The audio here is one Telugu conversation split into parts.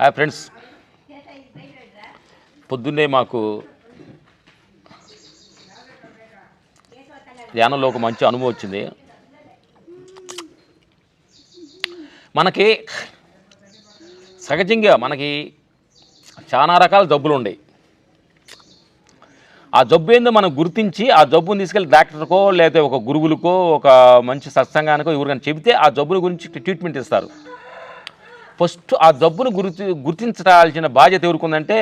హాయ్ ఫ్రెండ్స్ పొద్దున్నే మాకు ధ్యానంలో ఒక మంచి అనుభవం వచ్చింది. మనకి సహజంగా మనకి చాలా రకాల జబ్బులు ఉన్నాయి ఆ జబ్బు ఏందో మనం గుర్తించి ఆ జబ్బుని తీసుకెళ్ళి డాక్టర్కో లేకపోతే ఒక గురువులకో ఒక మంచి సత్సంగానికో ఎవరికైనా చెబితే ఆ జబ్బుల గురించి ట్రీట్మెంట్ ఇస్తారు. ఫస్ట్ ఆ జబ్బును గుర్తి గుర్తించాల్సిన బాధ్యత ఎవరికి ఉందంటే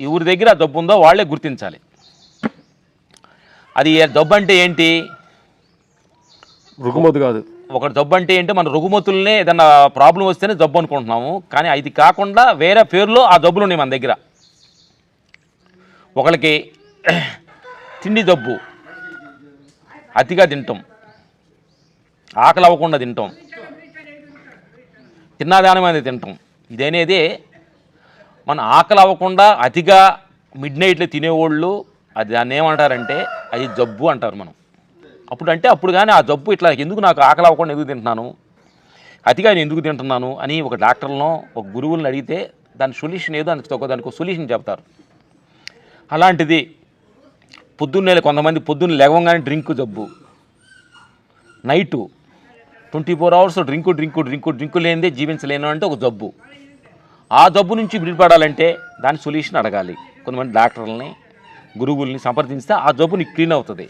ఎవరి దగ్గర ఆ జబ్బు ఉందో వాళ్ళే గుర్తించాలి. అది జబ్బు అంటే ఏంటి? రుకుమతి కాదు. ఒక జబ్బు అంటే ఏంటి? మన రుగ్మతులనే ఏదన్నా ప్రాబ్లం వస్తేనే జబ్బు అనుకుంటున్నాము. కానీ ఇది కాకుండా వేరే పేరులో ఆ జబ్బులు ఉన్నాయి మన దగ్గర. ఒకరికి తిండి జబ్బు. అతిగా తింటాం. ఆకలి అవ్వకుండా తింటాం. తిన్నాదానమైన తింటాం. ఇదనేది మన ఆకలి అవ్వకుండా అతిగా మిడ్ నైట్లో తినేవాళ్ళు అది దాన్ని ఏమంటారంటే అది జబ్బు అంటారు మనం. అప్పుడు అంటే అప్పుడు కానీ ఆ జబ్బు ఇట్లా ఎందుకు నాకు ఆకలి అవ్వకుండా ఎందుకు తింటున్నాను? అతిగా నేను ఎందుకు తింటున్నాను? అని ఒక డాక్టర్లను ఒక గురువులను అడిగితే దాని సొల్యూషన్ ఏదో దానికి ఒక దానికి ఒక సొల్యూషన్ చెప్తారు. అలాంటిది పొద్దున్నే కొంతమంది పొద్దున్న లేవగానే డ్రింక్ జబ్బు. Night twenty four hours drink drink drink drink లేనిదే జీవించలేను అంటే ఒక జబ్బు. ఆ జబ్బు నుంచి విడిపడాలంటే దాని సొల్యూషన్ అడగాలి. కొంతమంది డాక్టర్లని గురువుల్ని సంప్రదించితే ఆ జబ్బు నీకు క్లీన్ అవుతుంది.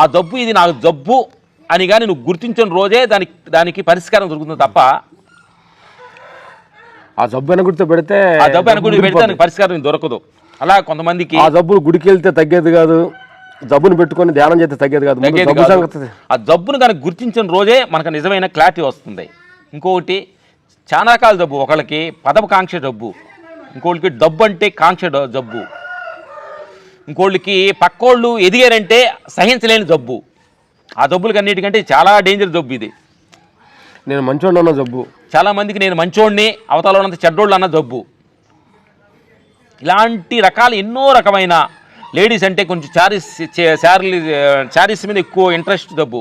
ఆ జబ్బు ఇది నాకు జబ్బు అని కానీ నువ్వు గుర్తించిన రోజే దానికి దానికి పరిష్కారం దొరుకుతుంది తప్ప ఆ జబ్బు వెనగుడితో పెడితే ఆ జబ్బు అనుకుని పెడితే దానికి పరిష్కారం దొరకదు. అలా కొంతమందికి ఆ జబ్బు గుడికి వెళ్తే తగ్గేది కాదు. జబ్బుని పెట్టుకొని ధ్యానం చేస్తే తగ్గేది కాదు. ఆ జబ్బును కనుక గుర్తించిన రోజే మనకు నిజమైన క్లారిటీ వస్తుంది. ఇంకొకటి చాలా రకాల జబ్బు ఒకళ్ళకి పదవకాంక్ష జబ్బు ఇంకోళ్ళకి డబ్బు అంటే కాంక్ష జబ్బు ఇంకోళ్ళకి పక్కోళ్ళు ఎదిగారంటే సహించలేని జబ్బు. ఆ జబ్బులకి అన్నిటికంటే చాలా డేంజర్ జబ్బు ఇది. నేను మంచోడు అన్న జబ్బు. చాలా మందికి నేను మంచోడిని అవతల ఉన్నంత చెడ్డోళ్ళు అన్న జబ్బు. ఇలాంటి రకాలు ఎన్నో రకమైన లేడీస్ అంటే కొంచెం శారీస్ శారీ శారీస్ మీద ఎక్కువ ఇంట్రెస్ట్ డబ్బు.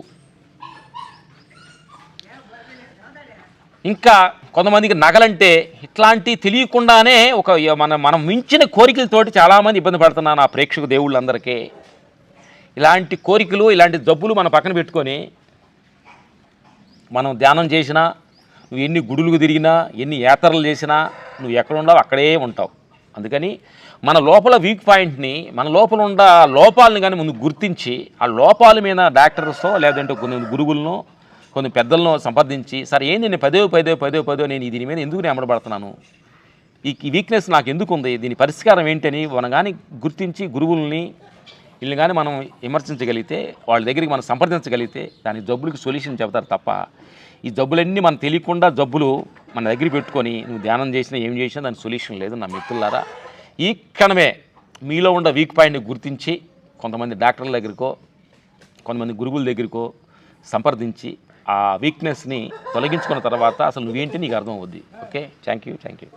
ఇంకా కొంతమందికి నగలంటే ఇట్లాంటి తెలియకుండానే ఒక మన మనం మించిన కోరికలతోటి చాలామంది ఇబ్బంది పడుతున్నాను ఆ ప్రేక్షక దేవుళ్ళందరికీ. ఇలాంటి కోరికలు ఇలాంటి జబ్బులు మన పక్కన పెట్టుకొని మనం ధ్యానం చేసినా నువ్వు ఎన్ని గుడులకు తిరిగినా ఎన్ని యాత్రలు చేసినా నువ్వు ఎక్కడ ఉండవు అక్కడే ఉంటావు. అందుకని మన లోపల వీక్ పాయింట్ని మన లోపల ఉన్న లోపాలని కానీ ముందు గుర్తించి ఆ లోపాల మీద డాక్టర్స్తో లేదంటే కొన్ని గురువులను కొన్ని పెద్దలను సంప్రదించి సరే ఏంది నేను పదే పదే పదే పదో నేను దీని మీద ఎందుకు నేను అమరపడుతున్నాను ఈ వీక్నెస్ నాకు ఎందుకు ఉంది దీని పరిష్కారం ఏంటని మనం కానీ గుర్తించి గురువుల్ని వీళ్ళని కానీ మనం విమర్శించగలిగితే వాళ్ళ దగ్గరికి మనం సంప్రదించగలిగితే దాని జబ్బులకి సొల్యూషన్ చెబుతారు తప్ప ఈ జబ్బులన్నీ మనం తెలియకుండా జబ్బులు మన దగ్గర పెట్టుకొని నువ్వు ధ్యానం చేసినా ఏం చేసినా దాని సొల్యూషన్ లేదు నా మిత్రులారా. ఈ క్షణమే మీలో ఉన్న వీక్ పాయింట్ని గుర్తించి కొంతమంది డాక్టర్ల దగ్గరకో కొంతమంది గురువుల దగ్గరకో సంప్రదించి ఆ వీక్నెస్ని తొలగించుకున్న తర్వాత అసలు నువ్వేంటి నీకు అర్థం అవుద్ది okay? Thank you thank you